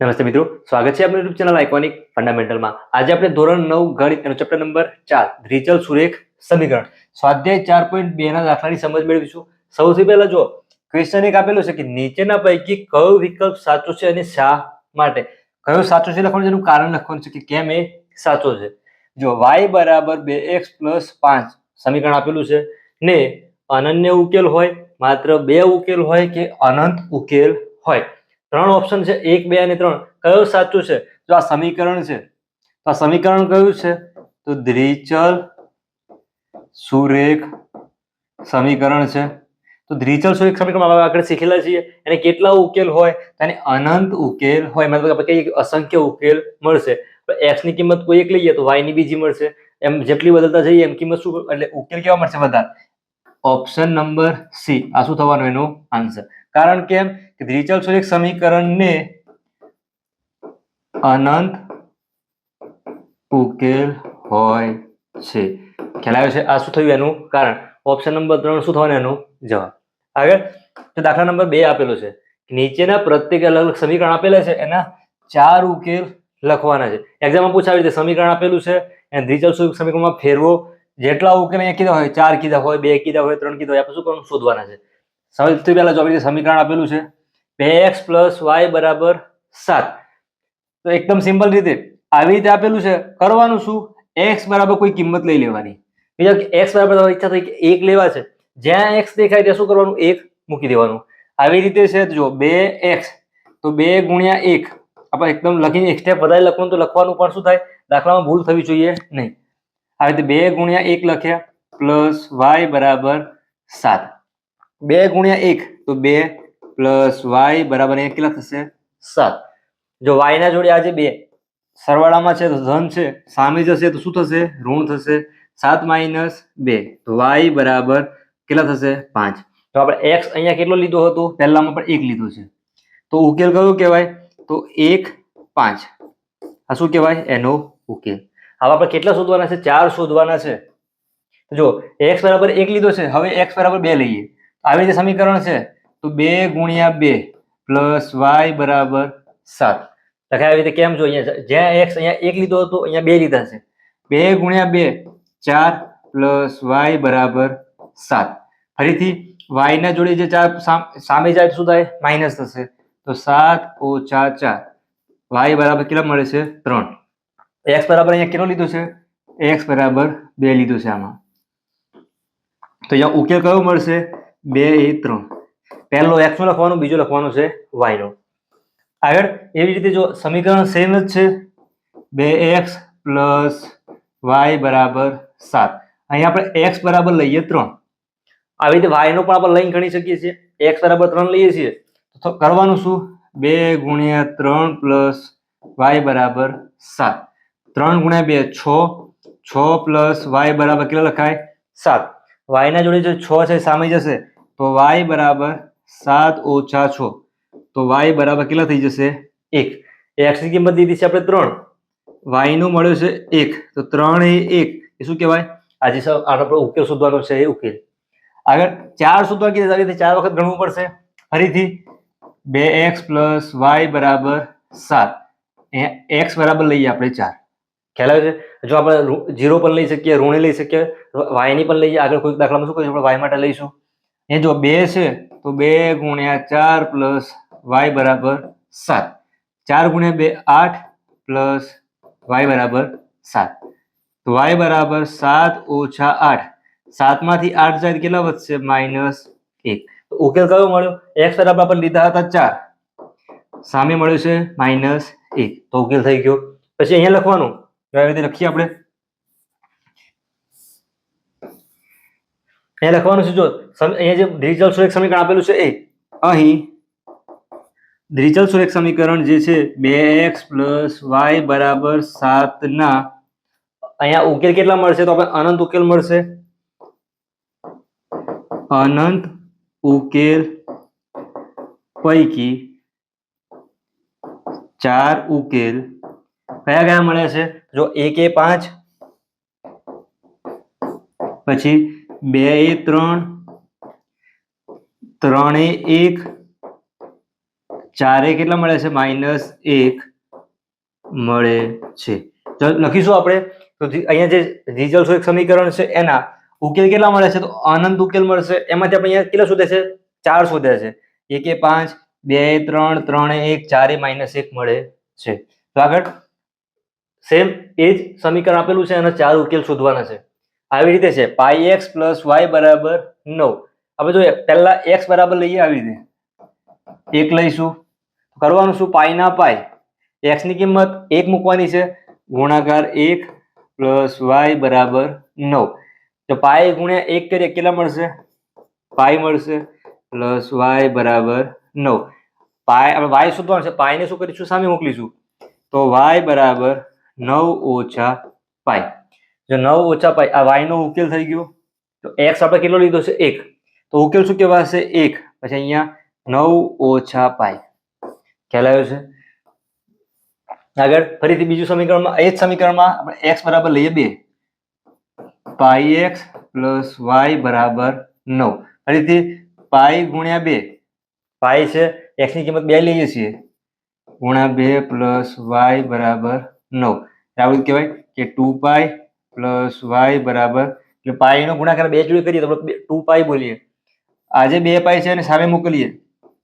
નમસ્તે મિત્રો, સ્વાગત છે આપણી યુટ્યુબ ચેનલ આઇકોનિક ફંડામેન્ટલમાં આજે આપણે ધોરણ નવ ગણિત એનો ચેપ્ટર નંબર ચાર, દ્વિચલ સુરેખ સમીકરણ. સ્વાધ્યાય ચાર પોઈન્ટ બે ના દાખલાની સમજ મેળવીશું. સૌથી પહેલા જો ક્વેશ્ચન એક આપેલું છે કે નીચેના પૈકી કયો વિકલ્પ સાચો છે અને શા માટે? કયો સાચો છે લખવાનું એનું કારણ લખવાનું છે કે કેમ એ સાચો છે. જો વાય બરાબર બે એક્સ પ્લસ પાંચ સમીકરણ આપેલું છે. ને અનન્ય ઉકેલ હોય, માત્ર બે ઉકેલ હોય કે અનંત ઉકેલ હોય. ત્રણ ઓપ્શન છે, એક, બે અને ત્રણ. કયો સાચું છે? જો આ સમીકરણ છે, તો આ સમીકરણ કયું છે? તો દ્વિચલ સુરેખ સમીકરણ છે. તો દ્વિચલ સુરેખ સમીકરણ આપણે શીખેલા છીએ, એને કેટલા ઉકેલ હોય? તો અનંત ઉકેલ હોય, મતલબ આપણે કહીએ અસંખ્ય ઉકેલ મળશે. એક્સની કિંમત કોઈ એક લઈએ, તો વાયની બીજી મળશે. એમ જેટલી બદલતા જઈએ, એમ કિંમત શું, એટલે ઉકેલ કેવા મળશે? વધારે. ઓપ્શન નંબર સી આ શું થવાનું? એનો આન્સર કારણ કે કે દ્વિચલ સૂચક સમીકરણને અનંત ઉકેલ હોય છે. ખ્યાલ આવ્યો છે? આ શું થયું એનું? કારણ ઓપ્શન નંબર ત્રણ શું થવાનું એનું? જવાબ. આગળ દાખલા નંબર બે આપેલો છે. નીચેના પ્રત્યેક અલગ અલગ સમીકરણ આપેલા છે, એના ચાર ઉકેલ લખવાના છે. એક્ઝામમાં પૂછાવી રીતે સમીકરણ આપેલું છે એને દ્વિચલ સૂચક સમીકરણમાં ફેરવો. જેટલા ઉકેલ કીધા હોય, ચાર કીધા હોય, બે કીધા હોય, ત્રણ કીધા હોય, આપણે શું કરવાનું? શોધવાના છે. સૌથી પહેલા જો આપણે સમીકરણ આપેલું છે બે એક્સ પ્લસ વાય બરાબર સાત. તો એકદમ સિમ્પલ રીતે આવી રીતે આપેલું છે. કરવાનું શું? એક્સ બરાબર કોઈ કિંમત લઈ લેવાની. બીજા એક્સ બરાબર ઈચ્છા થઈ કે એક લેવા છે. જ્યાં એક્સ દેખાય ત્યાં શું કરવાનું? એક મૂકી દેવાનું. આવી રીતે છે જો બે એક્સ, તો બે ગુણ્યા એક. આપણે એકદમ લખીને એક સ્ટેપ વધારે લખવાનું તો લખવાનું પણ શું થાય? દાખલામાં ભૂલ થવી જોઈએ નહીં. આવી રીતે બે ગુણ્યા એક લખ્યા પ્લસ વાય બરાબર સાત. બે ગુણ્યા એક, તો બે પ્લસ વાય બરાબર અહીંયા કેટલા થશે? સાત. જો વાય ના જોડે આજે બે. સરવાળામાં છે તો ધન છે સામે જશે તો શું થશે? ઋણ થશે. સાત માઇનસ બે. તો વાય બરાબર કેટલા થશે? પાંચ. તો આપણે એક્સ અહીંયા કેટલો લીધો હતો? પહેલામાં પણ એક લીધો છે. તો ઉકેલ કયો કહેવાય? તો એક પાંચ. આ શું કહેવાય? એનો ઉકેલ. હવે આપણે કેટલા શોધવાના છે? ચાર શોધવાના છે. જો એક્સ બરાબર એક લીધો છે. હવે એક્સ બરાબર બે લઈએ. આવી રીતે સમીકરણ છે. તો બે ગુણ્યા બે પ્લસ વાય બરાબર સાત. લખાય આવી રીતે કેમ જો અહીંયા જ્યાં એક્સ અહીંયા એક લીધો હતો અહીંયા બે લીધા છે. બે ગુણ્યા બે ચાર પ્લસ વાય બરાબર સાત. ફરીથી વાય ના જોડે જે ચાર સામ- સામે જાય શું થાય? માઇનસ થશે. તો સાત ઓછા ચાર. વાય બરાબર કેટલા મળે છે? ત્રણ. એક્સ બરાબર અહીંયા કેટલો લીધો છે? એક્સ બરાબર બે લીધો છે આમાં. તો અહીંયા ઉકેલ કયો મળશે? બે એ ત્રણ. પહેલો એક્સ નો લખવાનું, બીજો લખવાનું છે વાયનો આગળ એવી રીતે જો સમીકરણ સેમ જ છે. બે એક્સ પ્લસ વાય બરાબર સાત. અહીંયા આપણે એક્સ બરાબર લઈએ ત્રણ. આવી રીતે વાયનો પણ આપણે લઈને ગણી શકીએ છીએ. એક્સ બરાબર ત્રણ લઈએ છીએ. તો કરવાનું શું? બે ગુણ્યા ત્રણ પ્લસ વાય બરાબર સાત. ત્રણ ગુણ્યા બે, છ. છ પ્લસ વાય બરાબર કેટલા લખાય? સાત. વાયના જોડે જો છ છે સામે જશે. તો વાય બરાબર સાત ઓછા છ તો વાય બરાબર કેટલા થઈ જશે એક એક્સની કિંમત દીધી છે આપણે ત્રણ વાયનું મળ્યો છે એક તો ત્રણ એ એક એ શું કહેવાય આજે સર આનો આપણો ઉકેલ શોધવાનો છે એ ઉકેલ આગળ ચાર શોધવા કીધું આવી રીતે ચાર વખત ગણવું પડશે ફરીથી બે એક્સ પ્લસ વાય બરાબર સાત એક્સ બરાબર લઈએ આપણે ચાર ખ્યાલ આવે છે જો આપણે જીરો પણ લઈ શકીએ ઋણે લઈ શકીએ વાયની પણ લઈએ આગળ કોઈક દાખલામાં શું કરીશું આપણે વાય માટે લઈશું એ જો બે છે તો બે ગુણ્યા ચાર પ્લસ વાય બરાબર સાત. ચાર ગુણ્યા બે આઠ પ્લસ વાય બરાબર સાત. તો વાય બરાબર સાત ઓછા આઠ. સાતમાંથી આઠ જાય કેટલા વધશે? માઇનસ એક. ઉકેલ કયો મળ્યો? એક્સ બરાબર આપણે લીધા હતા ચાર. સામે મળ્યું છે માઇનસ એક. તો ઉકેલ થઈ ગયો. પછી અહીંયા લખવાનું. આવી લખીએ આપણે? અહીંયા લખવાનું છે જો અહીંયા જે દ્વિચલ સુરેખ સમીકરણ આપેલું છે એ? અહીં દ્વિચલ સુરેખ સમીકરણ જે છે બે એક્સ પ્લસ વાય બરાબર સાતના અહીંયા ઉકેલ કેટલા મળશે? તો આપણે અનંત ઉકેલ મળશે. અનંત ઉકેલ પૈકી ચાર ઉકેલ. કયા કયા મળે છે? જો એક એ પાંચ. પછી બે એ ત્રણ ત્રણ એક, ચારે કેટલા મળે છે? માઇનસ એક મળે છે. તો લખીશું આપણે. તો અહીંયા જે રિઝલ્ટ એક સમીકરણ છે એના. ઉકેલ કેટલા મળે છે? તો અનંત ઉકેલ મળશે. એમાંથી આપણે અહીંયા કેટલા શોધે છે? ચાર શોધે છે. એકે પાંચ, બે ત્રણ ત્રણ એક, ચારે માઇનસ એક મળે છે. તો આગળ સેમ એ જ સમીકરણ આપેલું છે અને ચાર ઉકેલ શોધવાના છે. આવી રીતે છે. પાઈ એક્સ પ્લસ વાય બરાબર નવ. આપણે જોઈએ, પહેલા એક્સ બરાબર લઈએ આવી રીતે. એક લઈશું. કરવાનું શું? પાઈના પાઈ એક્સની કિંમત એક મૂકવાની છે. ગુણાકાર એક પ્લસ વાય બરાબર નવ. તો પાઈ ગુણ્યા એક કરીએ, કેટલા મળશે? પાઈ મળશે પ્લસ વાય બરાબર નવ. પાય આપણે વાય શોધવાનું છે. પાઈને શું કરીશું? સામે મોકલીશું. તો વાય બરાબર નવ ઓછા પાઈ જો નવ ઓછા પાઈ આ વાય નો ઉકેલ થઈ ગયો તો એક્સ આપણે કેટલો લીધો છે એક તો ઉકેલ શું કહેવાશે એક પછી અહીંયા નવ ઓછા પાઈ ખ્યાલ આવ્યો છે આગળ ફરીથી બીજું સમીકરણમાં એ જ સમીકરણમાં આપણે એક્સ બરાબર લઈએ બે પાઈ એક્સ પ્લસ વાય બરાબર નવ ફરીથી પાઈ ગુણ્યા બે પાઈ છે એક્સની કિંમત બે લઈએ છીએ ગુણ્યા બે પ્લસ વાય બરાબર નવ આવું કહેવાય કે ટુ પાઈ પ્લસ વાય બરાબર. એટલે પાઈ નો ગુણાકાર બે જોડે કરીએ તો આપણે ટુ પાઈ બોલીએ. આજે બે પાઈ છે અને સામે મોકલીએ.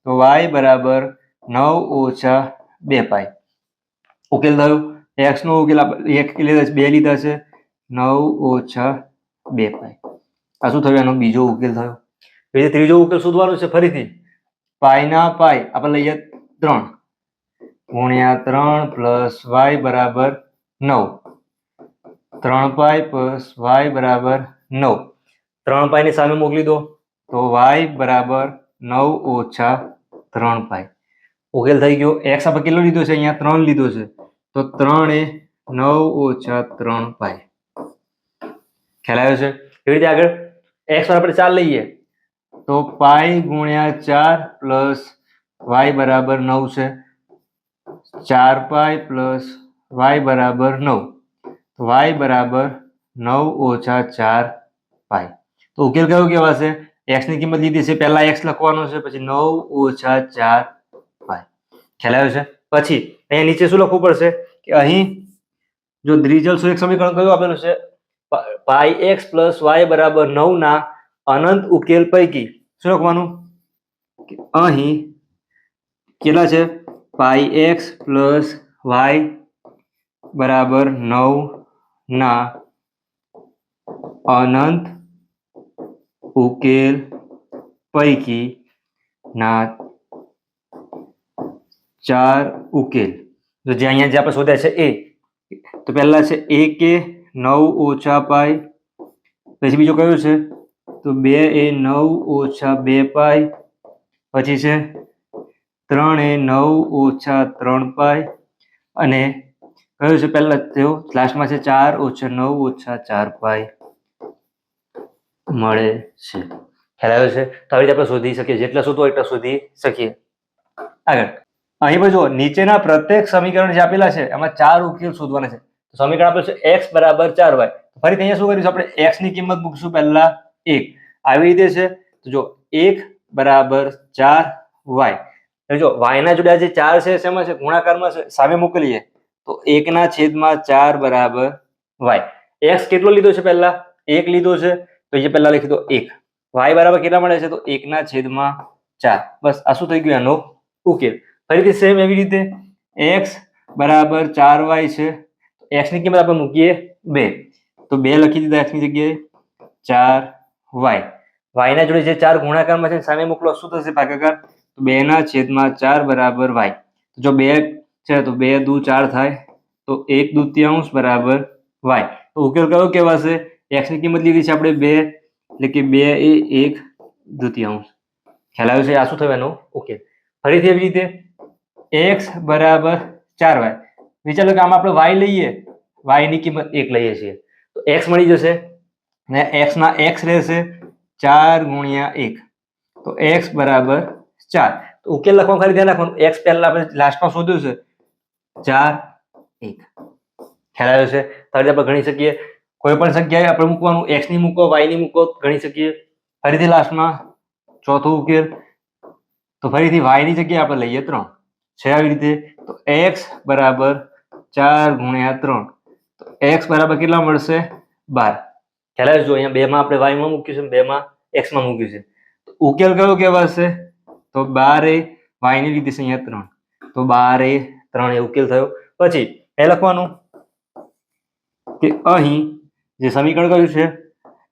તો વાય બરાબર નવ ઓછા બે પાઈ ઉકેલ થયો. એક્સ નો ઉકેલ એક લીધા બે લીધા છે. નવ ઓછા બે પાઈ આ શું થયું? એનો બીજો ઉકેલ થયો. પછી ત્રીજો ઉકેલ શોધવાનો છે ફરીથી. પાઈના પાઈ આપણે લઈએ ત્રણ. ગુણ્યા ત્રણ પ્લસ વાય બરાબર નવ. ત્રણ પાય પ્લસ વાય બરાબર નવ. ત્રણ પાય ને સામે મોકલી દો. તો વાય બરાબર નવ ઓછા ત્રણ પાય. ઉકેલ થઈ ગયો. એક્સ આપણે કેટલો લીધો છે? અહીંયા ત્રણ લીધો છે. તો ત્રણ એ નવ ઓછા ત્રણ પાય. ખ્યાલ છે? એવી રીતે આગળ એક્સ આપણે ચાર લઈએ. તો પાય ગુણ્યા ચાર પ્લસ વાય બરાબર નવ છે. ચાર પાય પ્લસ વાય બરાબર નવ. તો વાય બરાબર નવ ઓછા ચાર પાય તો ઉકેલ કયો કહેવાશે? એક્સની કિંમત લીધી છે, પહેલા એક્સ લખવાનો છે, પછી નવ ઓછા ચાર પાય ખ્યાલ આવ્યો છે? પછી અહીંયા નીચે શું લખવું પડશે? કે અહીં જો દ્વિજલ સુરેખ સમીકરણ કયું આપેલું છે? પાઈ એક્સ પ્લસ વાય બરાબર નવ ના અનંત ઉકેલ પૈકી શું લખવાનું? અહીં કેટલા છે? પાઈ એક્સ પ્લસ વાય બરાબર નવ ના. અનંત ઉકેલ પૈકી ના. ચાર ઉકેલ. તો જે અહીંયા જે આપણે શોધ્યા છે એ. તો પહેલા છે એ નવ ઓછા પાય પછી બીજો કયો છે? તો બે એ નવ ઓછા બે પાય પછી છે ત્રણ એ નવ ઓછા ત્રણ પાય અને કયું છે પહેલા તેઓ? લાસ્ટમાં છે ચાર, ઓછા નવ, ઓછા ચાર પાય મળે છે. ખ્યાલ છે? તો આવી રીતે આપણે શોધી શકીએ. જેટલા શોધો એટલા શોધી શકીએ. આગળ. અહીં પણ જુઓ, નીચેના પ્રત્યેક સમીકરણ જે આપેલા છે, એમાં ચાર ઉકેલ શોધવાના છે. સમીકરણ આપેલું છે એક્સ બરાબર ચાર વાય ફરી અહીંયા શું કરીશું આપણે? એક્સની કિંમત મૂકશું પહેલા એક. આવી રીતે છે. તો જો એક બરાબર ચાર વાય જો વાય ના જોડે જે ચાર છે, શેમાં છે? ગુણાકારમાં છે. સામે મોકલીએ તો એકના છેદમાં ચાર બરાબર વાય. એક્સ કેટલો લીધો છે પહેલા? એક લીધો છે. તો એ પહેલા લખી દો એક. વાય બરાબર કેટલા મળે છે? તો એકના છેદમાં ચાર. બસ, આ શું થઈ ગયું એનો ઉકેલ? ફરીથી સેમ એવી રીતે. એક્સ બરાબર ચાર વાય છે. એક્સની કિંમત આપણે મૂકીએ બે. તો બે લખી દીધા એક્સની જગ્યાએ. ચાર વાય. વાય ના જોડે જે ચાર ગુણાકારમાં છે સામે મોકલો. શું થશે ભાગાકાર? તો બે ના છેદમાં ચાર બરાબર વાય. જો બે છે, તો બે દુ ચાર થાય, તો એક દુત્યાંશ બરાબર વાય. તો ઉકેલ કયો કહેવાશે? એક્સની કિંમત લીધી છે આપણે બે, એટલે કે બે એ એક દુત્યાંશ ખ્યાલ છે? આ શું થયું એનો ઉકેલ ફરીથી એવી રીતે એક્સ બરાબર ચાર વાય. વિચારો કે આમાં આપણે વાય લઈએ વાયની કિંમત એક લઈએ છીએ. તો એક્સ મળી જશે, ને એક્સના એક્સ રહેશે ચાર ગુણ્યા એક. તો એક્સ બરાબર ચાર. તો ઉકેલ લખવાનું, ખાલી ધ્યાન રાખવાનું. એક્સ પહેલા આપણે લાસ્ટમાં શોધ્યું છે. ચાર, એક. ખ્યાલ આવ્યો છે? ફરીથી આપણે ગણી શકીએ. કોઈ પણ જગ્યાએ આપણે મૂકવાનું. એક્સની મૂકો વાયની મૂકો, ગણી શકીએ. ફરીથી લાસ્ટમાં ચોથો ઉકેલ. તો ફરીથી વાયની જગ્યાએ આપણે લઈએ ત્રણ. છે આવી રીતે? તો એક્સ બરાબર ચાર ગુણ્યા ત્રણ. તો એક્સ બરાબર કેટલા મળશે? બાર. ખ્યાલ જો અહીંયા બેમાં આપણે વાયમાં મૂક્યું છે બેમાં એક્સમાં મૂક્યું છે. તો ઉકેલ કયો કહેવાશે? તો બાર એ વાયની લીધી છે અહીંયા ત્રણ. તો બાર ત્રણ ઉકેલ થયો. પછી એ લખવાનું કે અહીં જે સમીકરણ કયું છે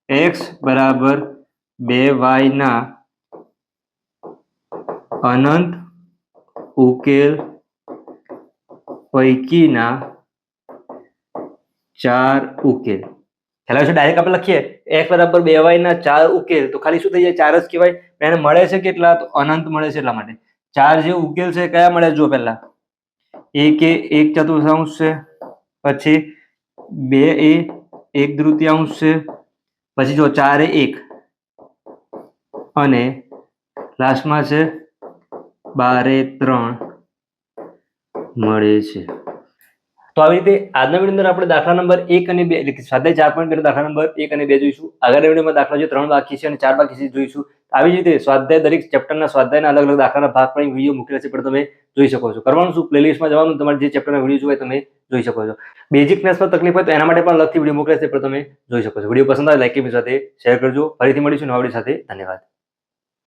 એક્સ બરાબર બે વાય ના અનંત ઉકેલ પૈકીના ચાર ઉકેલ. ખ્યાલ આવે છે? ડાયરેક્ટ આપણે લખીએ. એક્સ બરાબર બે વાયના ચાર ઉકેલ. તો ખાલી શું થઈ જાય? ચાર જ કહેવાય. એને મળે છે કેટલા? તો અનંત મળે છે એટલા માટે. ચાર જે ઉકેલ છે, કયા મળે જો પહેલા. એક એ એક ચતુર્થાંશ છે, પછી બે એ એક તૃતીયાંશ છે, પછી જો ચાર એ એક. અને લાસ્ટમાં છે, બારે ત્રણ મળે છે. તો આવી રીતે આજના વીડિયો અંદર આપણે દાખલા નંબર એક અને બે એટલે ચાર પોઈન્ટ દાખલા નંબર એક અને બે જોઈશું. આગળના વિડીયોમાં દાખલા જે ત્રણ બાકી છે અને ચાર બાકી છે જોઈશું. આવી જ રીતે સ્વાધ્યાય દરેક ચેપ્ટરના સ્વાધ્યાયના અલગ અલગ દાખલાના ભાગ પણ વીડિયો મૂકેલા છે, પણ તમે જોઈ શકો છો. કરવાનું શું? પ્લેલિસ્ટમાં જવાનું, તમારે જે ચેપ્ટરના વીડિયો જોઈએ તમે જોઈ શકો છો. બેઝિક મેથ્સમાં તકલીફ હોય તો એના માટે પણ અલગથી વીડિયો મોકલે છે, પણ તમે જોઈ શકો છો. વીડિયો પસંદ આવે લાઈક સાથે શેર કરજો. ફરીથી મળીશું નવા વીડિયો સાથે. ધન્યવાદ.